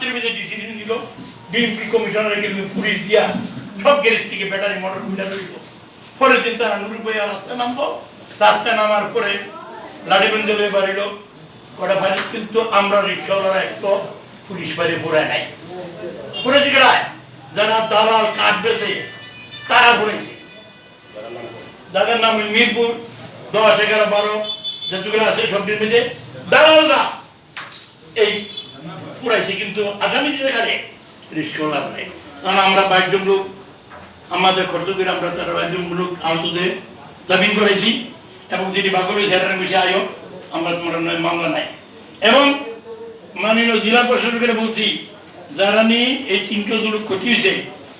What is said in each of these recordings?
রাত্রির মধ্যে ডিসিশন দিল ডিএমপি কমিশনার গেল পুলিশ দিয়া সব গ্যারেজ থেকে ব্যাটারি, মোটর, মিটার লইল। পরের দিন তারা নুরুপাইয়া রাস্তায় নামবো রাস্তায় নামার পরে লাঠিবন্ধ হয়ে বাড়িল। কটা বাড়ি, কিন্তু আমরা রিক্সাওয়ালারা একটু পুলিশ বাড়ি পড়ে নাই। পড়েছে কেডায় যারা দালাল কাঠ বেছে তারা পড়েছে যাদের নাম মিরপুর, দশ, এগারো, বারো যেগুলো আছে সবটির মধ্যে দালালরা এই পুরাইছে, কিন্তু আগামী যেখানে রিস্কলার নেই। কারণ আমরা বাইশজন লোক, আমাদের খরচ করে আমরা তারা বাইশজন লোক আহতদের জামিন করেছি, এবং যিনি বাকলে ঝেড়ার বিষয়ে আয়ো আমরা তোমার মামলা নাই। এবং মাননীয় জেলা প্রশাসকের বলছি, যারা নিয়ে এই তিনটে লোক ক্ষতি হয়েছে,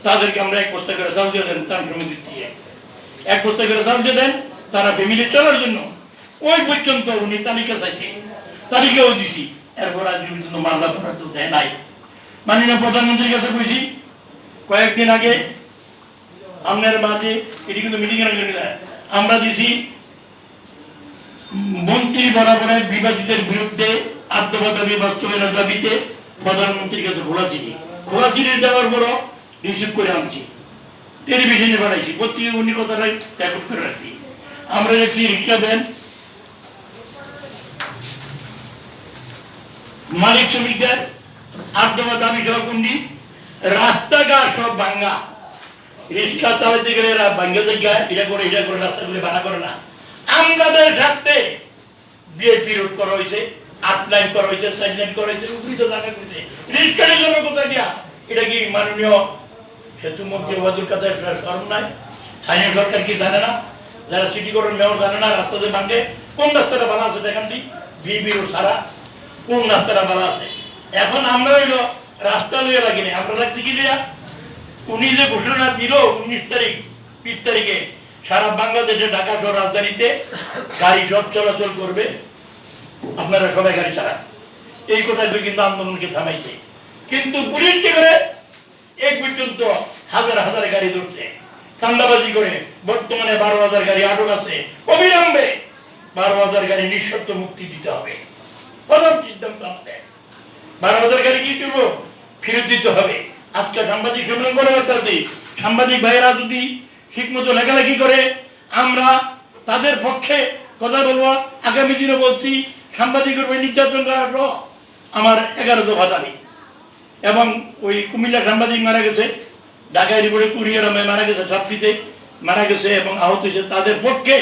তাদেরকে আমরা এক বস্তা করে চাল দিয়ে দেন, তার সমিতি দিয়ে এক বস্তা করে চাল দিয়ে দেন, তারা ফ্যামিলি চলার জন্য ওই পর্যন্ত উনি তালিকা চাইছে, তালিকাও দিছি। এরপর আজ পর্যন্ত মামলা করার তো দেয় নাই। মাননীয় প্রধানমন্ত্রীর কাছে কইছি, কয়েকদিন আগে আপনার মাঝে, এটি কিন্তু মিটিং এর না। আমরা দিছি মন্ত্রী বরাবরের বিবাদিতের বিরুদ্ধে আত্মবাদী বাস্তবায়নের দাবিতে প্রধানমন্ত্রীর কাছে খোলা চিঠি। খোলা চিঠি দেওয়ার পরও রিসিভ করে আনছি। টেলিভিশনে বাড়াইছি প্রত্যেকে উনি কথাটাই রেকর্ড করে রাখছি। আমরা দেখছি রিক্সা দেন মালিক শ্রমিকদের আর্ধবা দাবি সহকুন্ডি রাস্তাঘাট সব ভাঙ্গা। রিক্সা চালাতে গেলে এরা ভাঙ্গা জায়গায় এটা করে এটা করে রাস্তা রাস্তাগুলি ভাড়া করে না। আমাদের স্বার্থে বিএপি রোড করা হয়েছে আট লাইন করা হয়েছে সাইড লাইন করা হয়েছে উপরিত জায়গা করতে রিক্সার জন্য কোথায় দিয়া এটা কি মাননীয় সেতু মন্ত্রী ওয়াদুল কাদের স্মরণ নাই? স্থানীয় সরকার কি জানে না? যারা সিটি কর্পোরেশন মেয়র জানে না, রাস্তাতে ভাঙে কোন রাস্তাটা ভালো আছে দেখেন দি? বিবি রোড ছাড়া। কোন রাস্তাটা ভালো আছে? এখন আমরা হইল রাস্তা লইয়া লাগিনি আমরা লাগছি কি লইয়া? উনি যে ঘোষণা দিল উনিশ তারিখ, বিশ তারিখে, সারা বাংলাদেশে ঢাকা শহর রাজধানীতে গাড়ি সব চলাচল করবে। আপনারা সবাই গাড়ি চালান। এই কথায় কিন্তু আন্দোলনকে থামাইছে। কিন্তু পুলিশ কি করে? এই পর্যন্ত হাজার হাজার গাড়ি ধরছে। চান্দাবাজি করে বর্তমানে বারো হাজার গাড়ি আটক আছে। অবিলম্বে বারো হাজার গাড়ি নিঃশর্ত মুক্তি দিতে হবে। প্রথম সিদ্ধান্ত আমাদের। বারো হাজার কি করব ফেরত দিতে হবে। আজকে সাংবাদিক সম্মেলন করে করতে সাংবাদিক ভাইয়েরা যদি ঠিক লেখালেখি করে, আমরা তাদের পক্ষে কথা বলব। আগামী দিনে বলছি, সাংবাদিকের উপর নির্যাতন আমার এগারো দফা দাবি। এবং ওই কুমিল্লা সাংবাদিক মারা গেছে, ঢাকায় রিপোর্টে কুড়িয়ারামে মারা গেছে, ছাত্রীতে মারা গেছে এবং আহত হয়েছে। তাদের পক্ষে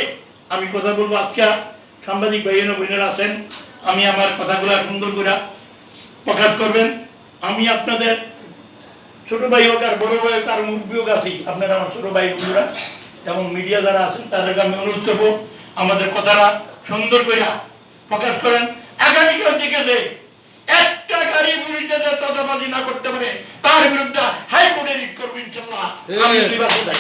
আমি কথা বলব। আজকে সাংবাদিক ভাই বোনেরা আছেন আমি আমার কথাগুলো সুন্দর করে প্রকাশ করবেন। আমি আপনাদের ছোট ভাই হোক আর বড় ভাই হোক আর মুরব্বী হোক আছি। আপনারা আমার ছোট ভাই বন্ধুরা এবং মিডিয়া যারা আছেন তাদেরকে আমি অনুরোধ করব আমাদের কথাটা সুন্দর করে প্রকাশ করেন। আগামীকাল দিকে যে একটা গাড়ি বিরুদ্ধে যে তদাবাজি না করতে পারে তার বিরুদ্ধে হাইকোর্টে রিট করব ইনশাল্লাহ আমি চাই।